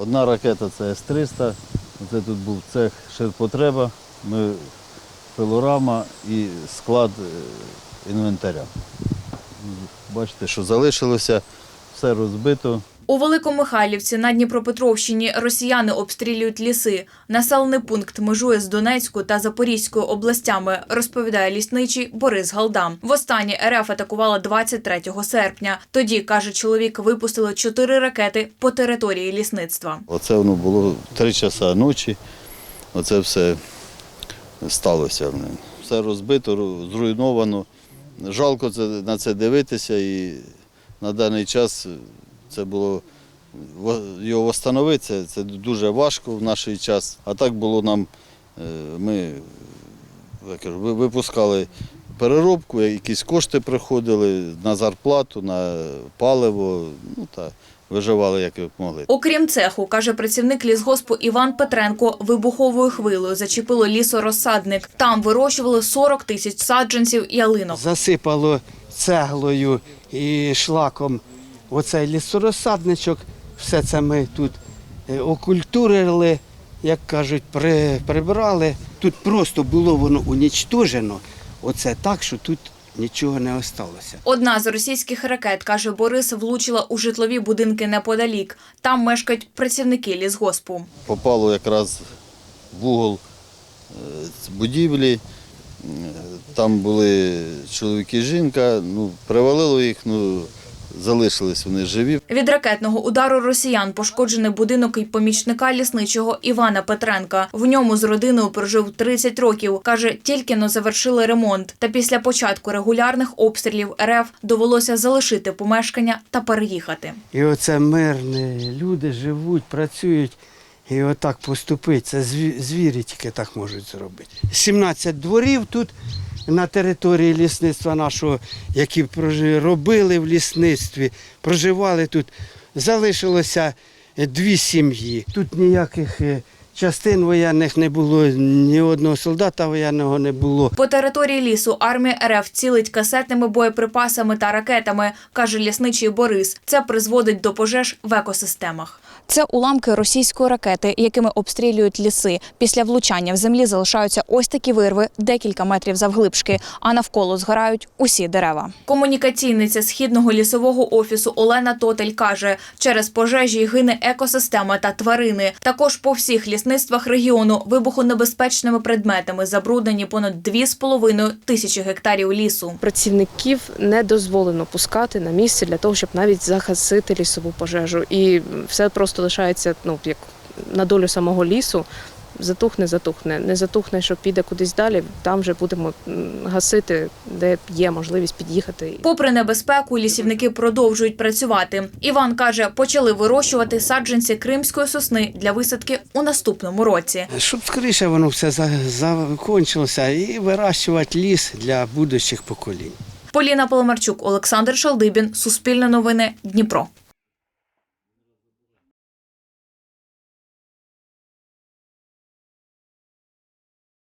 Одна ракета це С-300, це тут був цех ширпотреба, ми пилорама і склад е, інвентаря. Бачите, що залишилося, все розбито. У Великомихайлівці на Дніпропетровщині росіяни обстрілюють ліси. Населений пункт межує з Донецькою та Запорізькою областями, розповідає лісничий Борис Галдам. Востаннє РФ атакувала 23 серпня. Тоді, каже чоловік, випустили чотири ракети по території лісництва. Оце воно було 3 часа ночі. Оце все сталося. Все розбито, зруйновано. Жалко на це дивитися і на даний час це було його встановити, це, це дуже важко в наш час. А так було нам, е, ми я кажу, випускали переробку, якісь кошти приходили на зарплату, на паливо, ну та виживали як могли. Окрім цеху, каже працівник лісгоспу Іван Петренко, вибуховою хвилею зачепило лісорозсадник. Там вирощували 40 тисяч саджанців ялинок. засипало цеглою і шлаком оцей лісорозсадничок. Все це ми тут е, окультурили, як кажуть, при, прибрали. Тут просто було воно унічтожено. Оце так, що тут нічого не осталося. Одна з російських ракет, каже Борис, влучила у житлові будинки неподалік. Там мешкають працівники лісгоспу. попало якраз в угол е, будівлі. Е, Там були чоловік і жінка, ну, привалило їх, ну, залишились вони живі. Від ракетного удару росіян пошкоджений будинок і помічника лісничого Івана Петренка. В ньому з родиною прожив 30 років. Каже, тільки но завершили ремонт. Та після початку регулярних обстрілів РФ довелося залишити помешкання та переїхати. І оце мирне, люди живуть, працюють. І отак поступить. Це звірі тільки так можуть зробити. 17 дворів тут на території лісництва нашого, які робили в лісництві, проживали тут. Залишилося дві сім'ї. Тут ніяких е, частин воєнних не було, ні одного солдата воєнного не було. По території лісу армія РФ цілить касетними боєприпасами та ракетами, каже лісничий Борис. Це призводить до пожеж в екосистемах. Це уламки російської ракети, якими обстрілюють ліси. Після влучання в землі залишаються ось такі вирви декілька метрів завглибшки, а навколо згорають усі дерева. Комунікаційниця східного лісового офісу Олена Тотель каже, через пожежі гине екосистема та тварини. Також по всіх лісництвах регіону вибухонебезпечними предметами забруднені понад 2,5 тисячі гектарів лісу. працівників не дозволено пускати на місце для того, щоб навіть загасити лісову пожежу. І все просто лишається ну, як на долю самого лісу. Затухне, затухне. Не затухне, що піде кудись далі. Там вже будемо гасити, де є можливість під'їхати. Попри небезпеку, лісівники продовжують працювати. Іван каже, почали вирощувати саджанці кримської сосни для висадки у наступному році. Щоб скоріше воно все за- закончилося і вирощувати ліс для будущих поколінь. Поліна Поломарчук, Олександр Шалдибін, Суспільне новини, Дніпро.